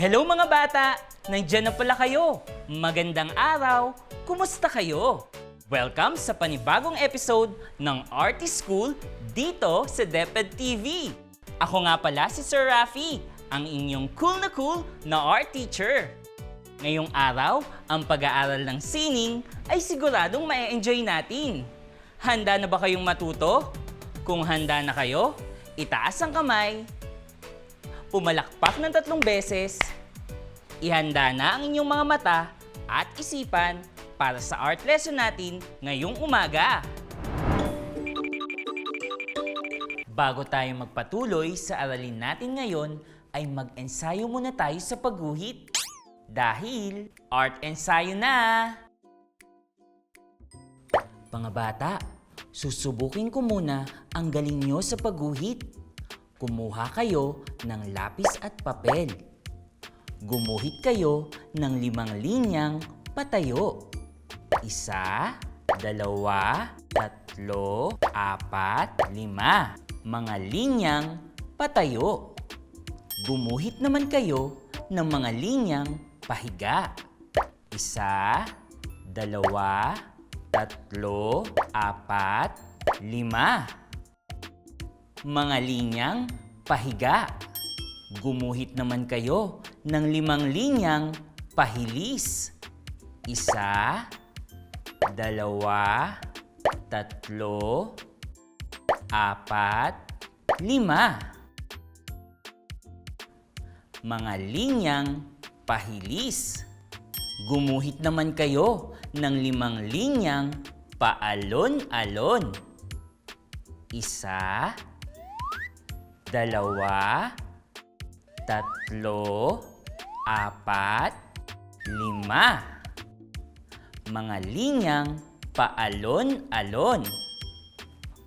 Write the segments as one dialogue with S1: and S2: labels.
S1: Hello mga bata! Nandiyan na pala kayo. Magandang araw. Kumusta kayo? Welcome sa panibagong episode ng Artist School dito sa DepEd TV. Ako nga pala si Sir Rafi, ang inyong cool na cool na art teacher. Ngayong araw, ang pag-aaral ng sining ay siguradong ma-enjoy natin. Handa na ba kayong matuto? Kung handa na kayo, itaas ang kamay pumalakpak ng tatlong beses, ihanda na ang inyong mga mata at isipan para sa art lesson natin ngayong umaga. Bago tayo magpatuloy sa aralin natin ngayon, ay mag-ensayo muna tayo sa pagguhit. Dahil art ensayo na! Mga bata, susubukin ko muna ang galing nyo sa pagguhit. Kumuha kayo ng lapis at papel. Gumuhit kayo ng limang linyang patayo. Isa, dalawa, tatlo, apat, lima. Mga linyang patayo. Gumuhit naman kayo ng mga linyang pahiga. Isa, dalawa, tatlo, apat, lima mga linyang pahiga. Gumuhit naman kayo ng limang linyang pahilis. Isa, dalawa, tatlo, apat, lima. Mga linyang pahilis. Gumuhit naman kayo ng limang linyang paalon-alon. Isa, dalawa, tatlo, apat, lima. Mga linyang paalon-alon.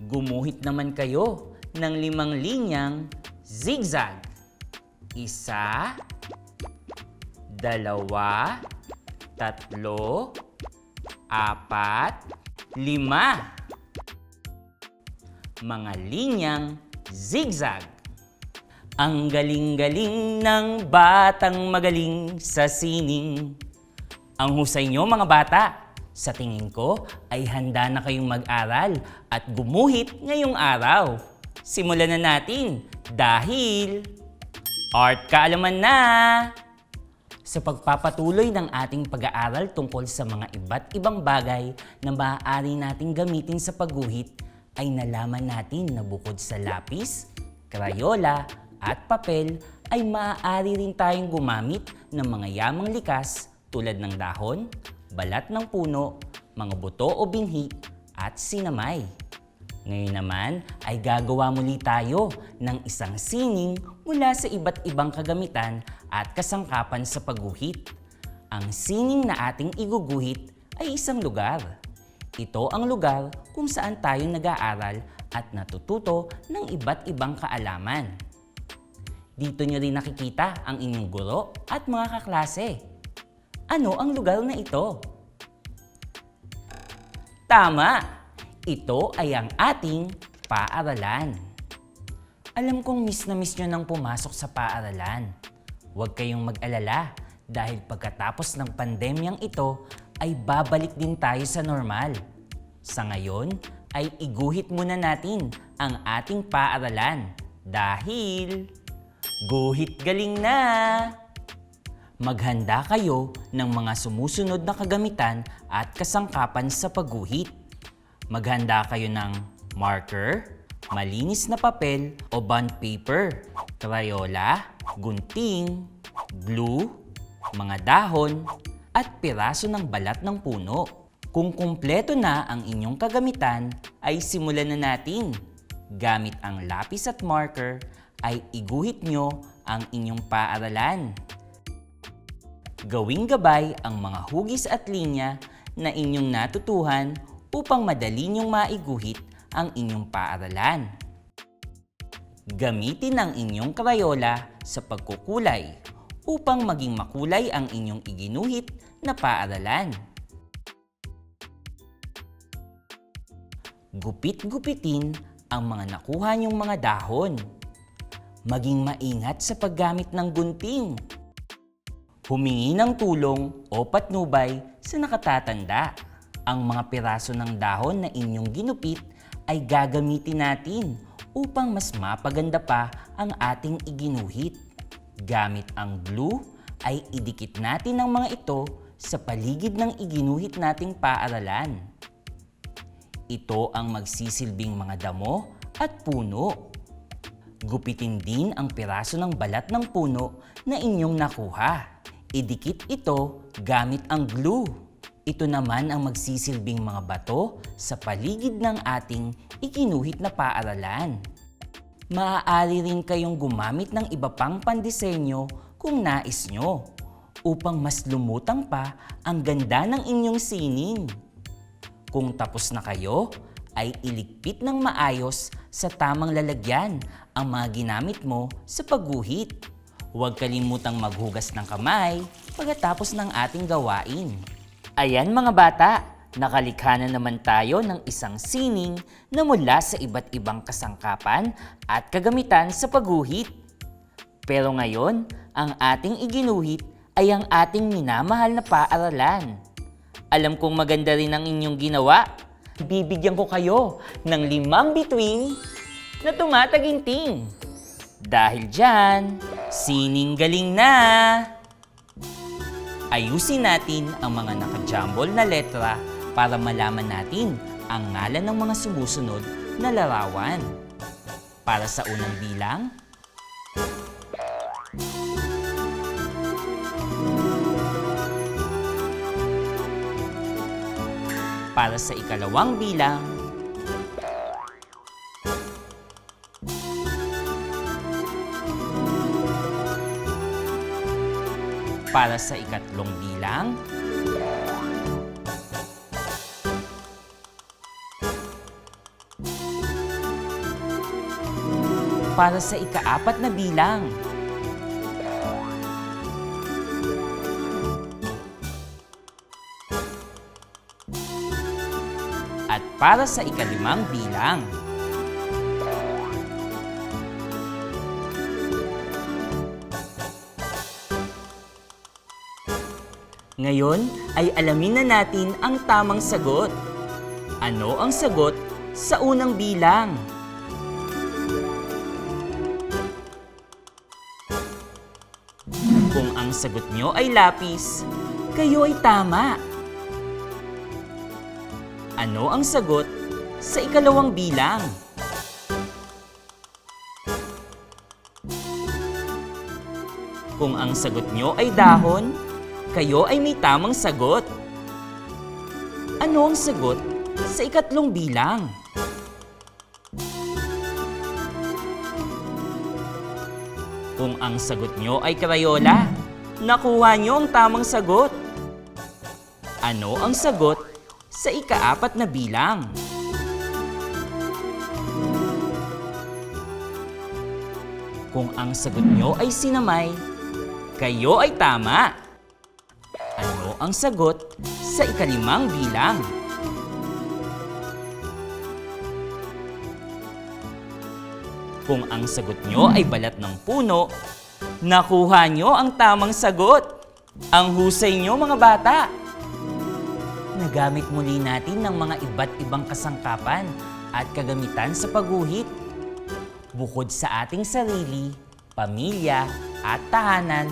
S1: Gumuhit naman kayo ng limang linyang zigzag. Isa, dalawa, tatlo, apat, lima. Mga linyang zigzag. Ang galing-galing ng batang magaling sa sining. Ang husay nyo mga bata, sa tingin ko ay handa na kayong mag-aral at gumuhit ngayong araw. Simulan na natin dahil art kaalaman na! Sa pagpapatuloy ng ating pag-aaral tungkol sa mga iba't ibang bagay na maaari nating gamitin sa pagguhit, ay nalaman natin na bukod sa lapis, krayola, at papel, ay maaari rin tayong gumamit ng mga yamang likas tulad ng dahon, balat ng puno, mga buto o binhi, at sinamay. Ngayon naman ay gagawa muli tayo ng isang sining mula sa iba't ibang kagamitan at kasangkapan sa pagguhit. Ang sining na ating iguguhit ay isang lugar. Ito ang lugar kung saan tayo nag-aaral at natututo ng iba't ibang kaalaman. Dito nyo rin nakikita ang inyong guro at mga kaklase. Ano ang lugar na ito? Tama! Ito ay ang ating paaralan. Alam kong miss na miss nyo nang pumasok sa paaralan. Huwag kayong mag-alala dahil pagkatapos ng pandemyang ito ay babalik din tayo sa normal. Sa ngayon ay iguhit muna natin ang ating paaralan dahil guhit galing na! Maghanda kayo ng mga sumusunod na kagamitan at kasangkapan sa pagguhit. Maghanda kayo ng marker, malinis na papel o bond paper, crayola, gunting, glue, mga dahon, at piraso ng balat ng puno. Kung kumpleto na ang inyong kagamitan, ay simulan na natin. Gamit ang lapis at marker, ay iguhit nyo ang inyong paaralan. Gawing gabay ang mga hugis at linya na inyong natutuhan upang madali niyong maiguhit ang inyong paaralan. Gamitin ang inyong krayola sa pagkukulay upang maging makulay ang inyong iginuhit na paaralan. Gupit-gupitin ang mga nakuha niyong mga dahon. Maging maingat sa paggamit ng gunting. Humingi ng tulong o patnubay sa nakatatanda. Ang mga piraso ng dahon na inyong ginupit ay gagamitin natin upang mas mapaganda pa ang ating iginuhit. Gamit ang glue ay idikit natin ang mga ito sa paligid ng iginuhit nating paaralan. Ito ang magsisilbing mga damo at puno. Gupitin din ang piraso ng balat ng puno na inyong nakuha. Idikit ito gamit ang glue. Ito naman ang magsisilbing mga bato sa paligid ng ating ikinuhit na paaralan. Maaari rin kayong gumamit ng iba pang pandisenyo kung nais nyo upang mas lumutang pa ang ganda ng inyong sining. Kung tapos na kayo, ay iligpit ng maayos sa tamang lalagyan ang mga ginamit mo sa pagguhit. Huwag kalimutang maghugas ng kamay pagkatapos ng ating gawain. Ayan mga bata, nakalikha na naman tayo ng isang sining na mula sa iba't ibang kasangkapan at kagamitan sa pagguhit. Pero ngayon, ang ating iginuhit ay ang ating minamahal na paaralan. Alam kong maganda rin ang inyong ginawa. Bibigyan ko kayo ng limang bituin na tumataginting. Dahil dyan, sining galing na! Ayusin natin ang mga nakajumble na letra para malaman natin ang ngalan ng mga sumusunod na larawan. Para sa unang bilang, para sa ikalawang bilang, para sa ikatlong bilang, para sa ikaapat na bilang, at para sa ikalimang bilang. Ngayon ay alamin na natin ang tamang sagot. Ano ang sagot sa unang bilang? Kung ang sagot nyo ay lapis, kayo ay tama. Ano ang sagot sa ikalawang bilang? Kung ang sagot nyo ay dahon, kayo ay may tamang sagot. Ano ang sagot sa ikatlong bilang? Kung ang sagot nyo ay Crayola, nakuha nyo ang tamang sagot. Ano ang sagot sa ikaapat na bilang? Kung ang sagot nyo ay sinamay, kayo ay tama. Ano ang sagot sa ikalimang bilang? Kung ang sagot nyo ay balat ng puno, nakuha nyo ang tamang sagot. Ang husay nyo mga bata. Nagamit muli natin ng mga iba't ibang kasangkapan at kagamitan sa pagguhit. Bukod sa ating sarili, pamilya at tahanan,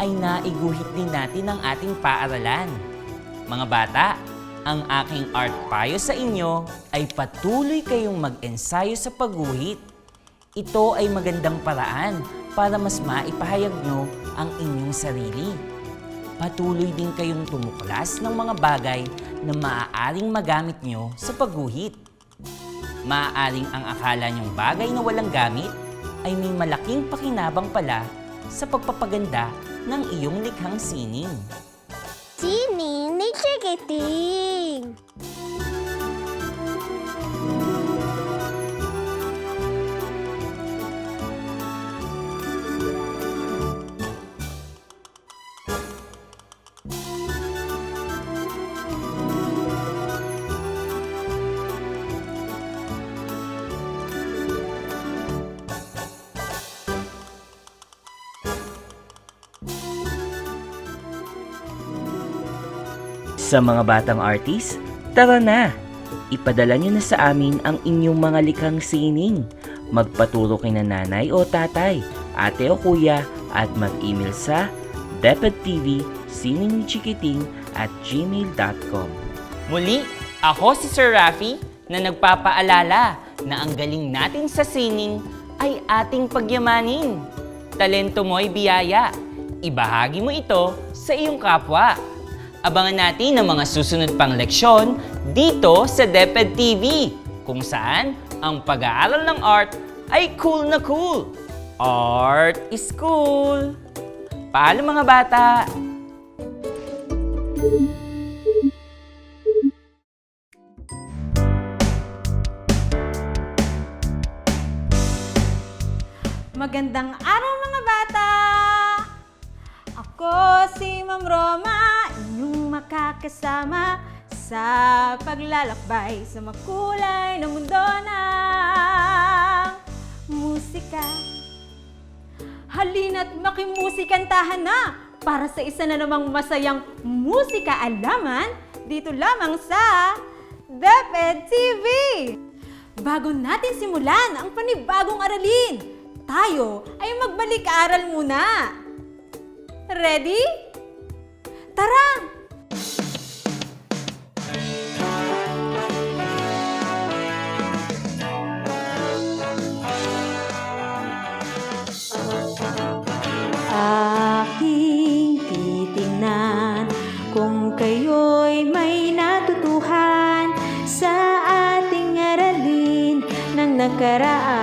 S1: ay naiguhit din natin ang ating paaralan. Mga bata, ang aking art payo sa inyo ay patuloy kayong mag-ensayo sa pagguhit. Ito ay magandang paraan para mas maipahayag nyo ang inyong sarili. Patuloy din kayong tumuklas ng mga bagay na maaaring magamit nyo sa pagguhit. Maaaring ang akala nyong bagay na walang gamit ay may malaking pakinabang pala sa pagpapaganda ng iyong likhang sining.
S2: Sining ni Chikiting.
S1: Sa mga batang artist, tara na! Ipadala nyo na sa amin ang inyong mga likhang sining. Magpaturo kay na nanay o tatay, ate o kuya at mag-email sa depedtv at gmail.com Muli, ako si Sir Rafi na nagpapaalala na ang galing natin sa sining ay ating pagyamanin. Talento mo ay biyaya. Ibahagi mo ito sa iyong kapwa. Abangan natin ang mga susunod pang leksyon dito sa DepEd TV kung saan ang pag-aaral ng art ay cool na cool. Art is cool. Paalam mga bata!
S3: Magandang araw mga bata! Ako si Ma'am Roma, inyong makakasama sa paglalakbay sa makulay na mundo ng musika. Halina't makimusikantahan na para sa isa na namang masayang musika alaman dito lamang sa DepEd TV! Bago natin simulan ang panibagong aralin, tayo ay magbalik-aral muna. Ready? Tara! Aking titingnan kung kayo'y may natutuhan sa ating aralin ng nakaraan.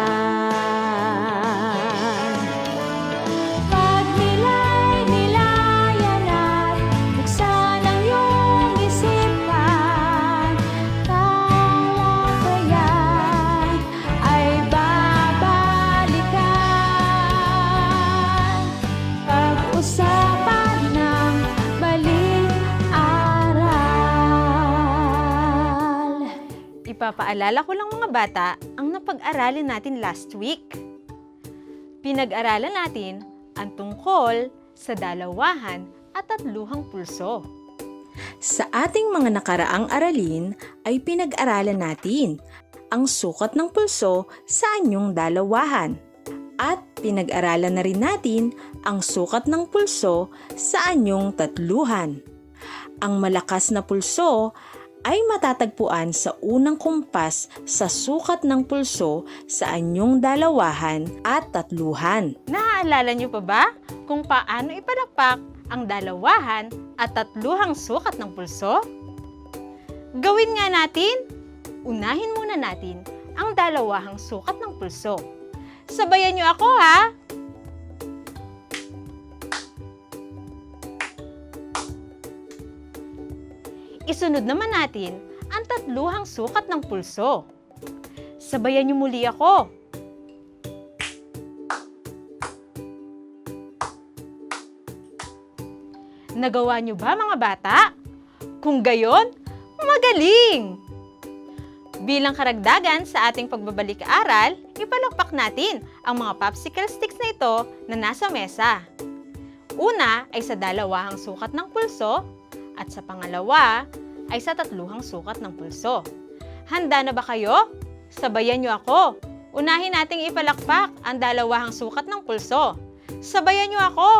S3: Ipapaalala ko lang mga bata ang napag-aralin natin last week. Pinag-aralan natin ang tungkol sa dalawahan at tatluhang pulso.
S4: Sa ating mga nakaraang aralin ay pinag-aralan natin ang sukat ng pulso sa anyong dalawahan. At pinag-aralan na rin natin ang sukat ng pulso sa anyong tatluhan. Ang malakas na pulso ay matatagpuan sa unang kumpas sa sukat ng pulso sa anyong dalawahan at tatluhan.
S3: Naaalala niyo pa ba kung paano ipalakpak ang dalawahan at tatluhang sukat ng pulso? Gawin nga natin. Unahin muna natin ang dalawahang sukat ng pulso. Sabayan niyo ako ha! Isunod naman natin ang tatluhang sukat ng pulso. Sabayan niyo muli ako. Nagawa niyo ba mga bata? Kung gayon, magaling! Bilang karagdagan sa ating pagbabalik-aral, ipalakpak natin ang mga popsicle sticks na ito na nasa mesa. Una ay sa dalawahang sukat ng pulso at sa pangalawa ay sa tatluhang sukat ng pulso. Handa na ba kayo? Sabayan niyo ako. Unahin nating ipalakpak ang dalawahang sukat ng pulso. Sabayan niyo ako.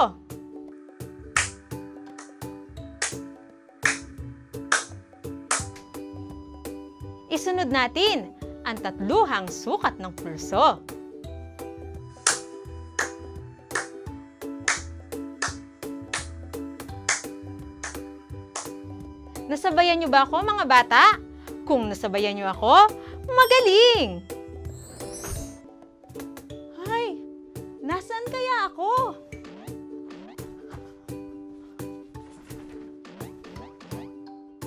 S3: Isunod natin ang tatluhang sukat ng pulso. Nasabayan niyo ba ako mga bata? Kung nasabayan niyo ako, magaling! Ay, nasaan kaya ako?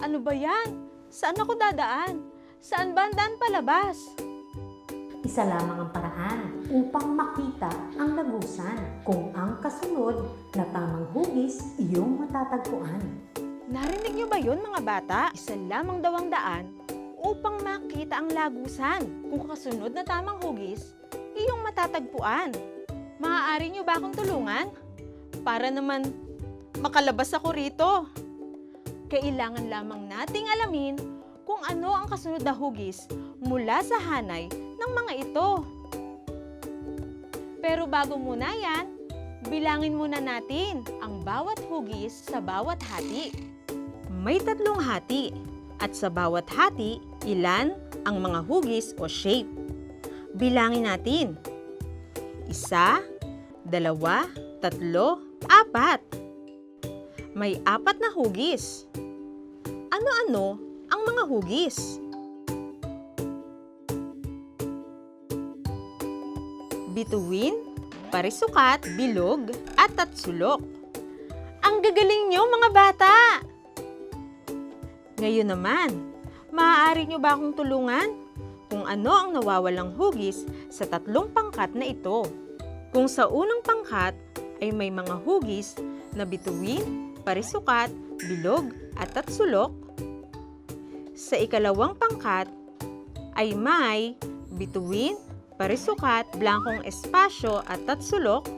S3: Ano ba yan? Saan ako dadaan? Saan ba ang daan palabas?
S5: Isa lamang ang paraan upang makita ang lagusan kung ang kasunod na tamang hugis iyong matatagpuan.
S3: Narinig niyo ba yun mga bata? Isa lamang daw ang daan upang makita ang lagusan. Kung kasunod na tamang hugis, iyong matatagpuan. Maaari niyo ba akong tulungan? Para naman makalabas ako rito. kailangan lamang nating alamin kung ano ang kasunod na hugis mula sa hanay ng mga ito. Pero bago muna yan, bilangin muna natin ang bawat hugis sa bawat hati. May tatlong hati at sa bawat hati, ilan ang mga hugis o shape. Bilangin natin. Isa, dalawa, tatlo, apat. May apat na hugis. Ano-ano ang mga hugis? Bituin, parisukat, bilog, at tatsulok. Ang gagaling nyo mga bata! Ngayon naman, maaari nyo ba akong tulungan kung ano ang nawawalang hugis sa tatlong pangkat na ito? Kung sa unang pangkat ay may mga hugis na bituin, parisukat, bilog, at tatsulok, sa ikalawang pangkat ay may bituin, parisukat, blankong espasyo at tatsulok,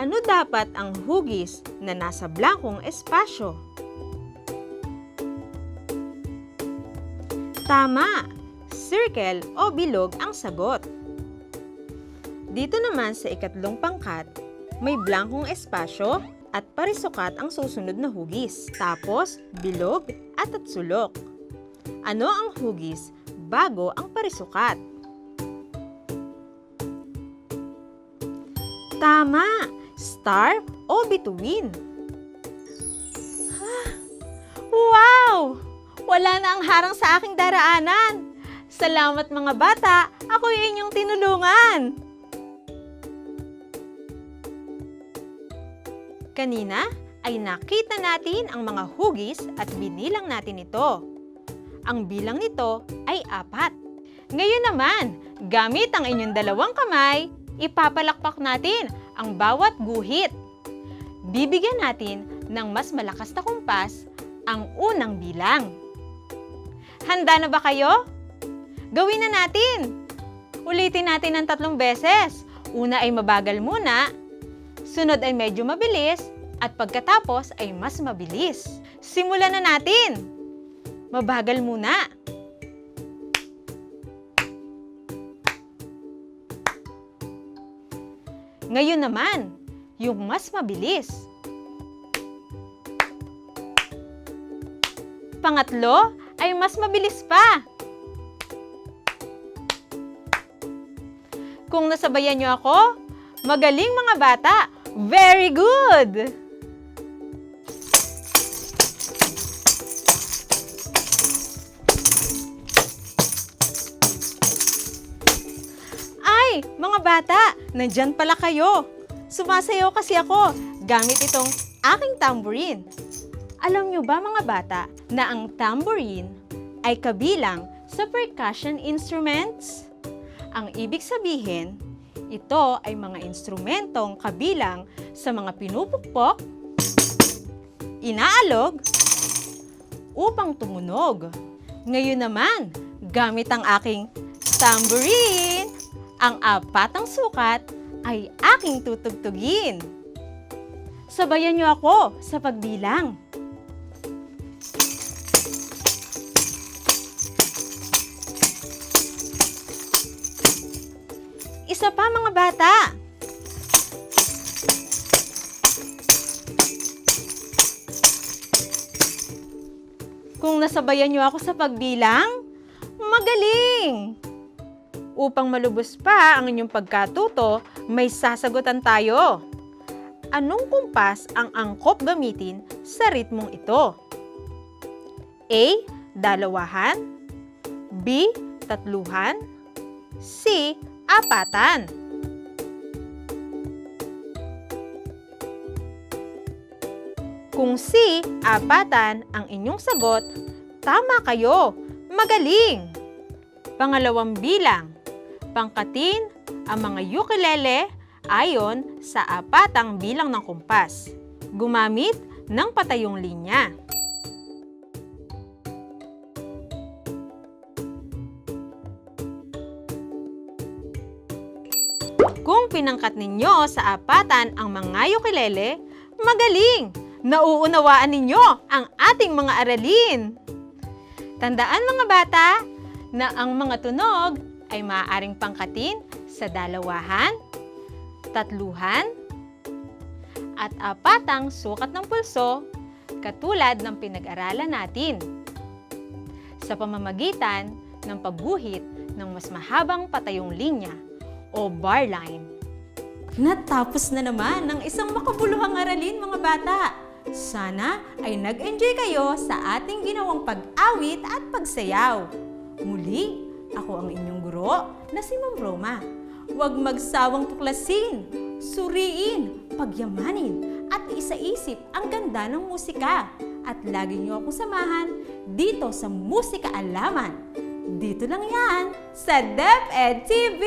S3: ano dapat ang hugis na nasa blankong espasyo? Tama! Circle o bilog ang sagot. Dito naman sa ikatlong pangkat, may blankong espasyo at parisukat ang susunod na hugis. Tapos, bilog at tatsulok. Ano ang hugis bago ang parisukat? Tama! Star o bituin. Ah, Wow! Wala na ang harang sa aking daraanan. Salamat mga bata, ako inyong tinulungan. Kanina ay nakita natin ang mga hugis at binilang natin ito. Ang bilang nito ay apat. Ngayon naman, gamit ang inyong dalawang kamay, ipapalakpak natin ang bawat guhit. Bibigyan natin ng mas malakas na kumpas ang unang bilang. Handa na ba kayo? Gawin na natin! Ulitin natin ng tatlong beses. Una ay mabagal muna, sunod ay medyo mabilis, at pagkatapos ay mas mabilis. Simulan na natin! Mabagal muna. Ngayon naman, yung mas mabilis. Pangatlo ay mas mabilis pa. Kung nasabayan niyo ako, magaling mga bata. Very good! Ay, mga bata, nandyan pala kayo. Sumasayaw kasi ako gamit itong aking tambourine. Alam nyo ba mga bata na ang tambourine ay kabilang sa percussion instruments? Ang ibig sabihin, ito ay mga instrumentong kabilang sa mga pinupukpok, inaalog, upang tumunog. Ngayon naman, gamit ang aking tambourine, ang apatang sukat ay aking tutugtugin. Sabayan niyo ako sa pagbilang. Isa pa mga bata. Kung nasabayan niyo ako sa pagbilang, magaling! Upang malubos pa ang inyong pagkatuto, may sasagutan tayo. Anong kumpas ang angkop gamitin sa ritmong ito? A. Dalawahan B. Tatluhan C. Apatan Kung C. Apatan ang inyong sagot, tama kayo! Magaling! Pangalawang bilang, pangkatin ang mga ukulele ayon sa apatang bilang ng kumpas. Gumamit ng patayong linya. Kung pinangkat ninyo sa apatan ang mga ukulele, magaling!
S6: nauunawaan ninyo ang ating mga aralin. Tandaan mga bata na ang mga tunog ay maaaring pangkatin sa dalawahan, tatluhan, at apatang sukat ng pulso katulad ng pinag-aralan natin sa pamamagitan ng pagguhit ng mas mahabang patayong linya o bar line.
S3: Natapos na naman ng isang makabuluhang aralin mga bata. Sana ay nag-enjoy kayo sa ating ginawang pag-awit at pagsayaw. Muli, ako ang inyong guro na si Ma'am Roma. Huwag magsawang tuklasin, suriin, pagyamanin at isaisip ang ganda ng musika. At lagi niyo akong samahan dito sa Musika Alaman. Dito lang yan sa DepEd TV!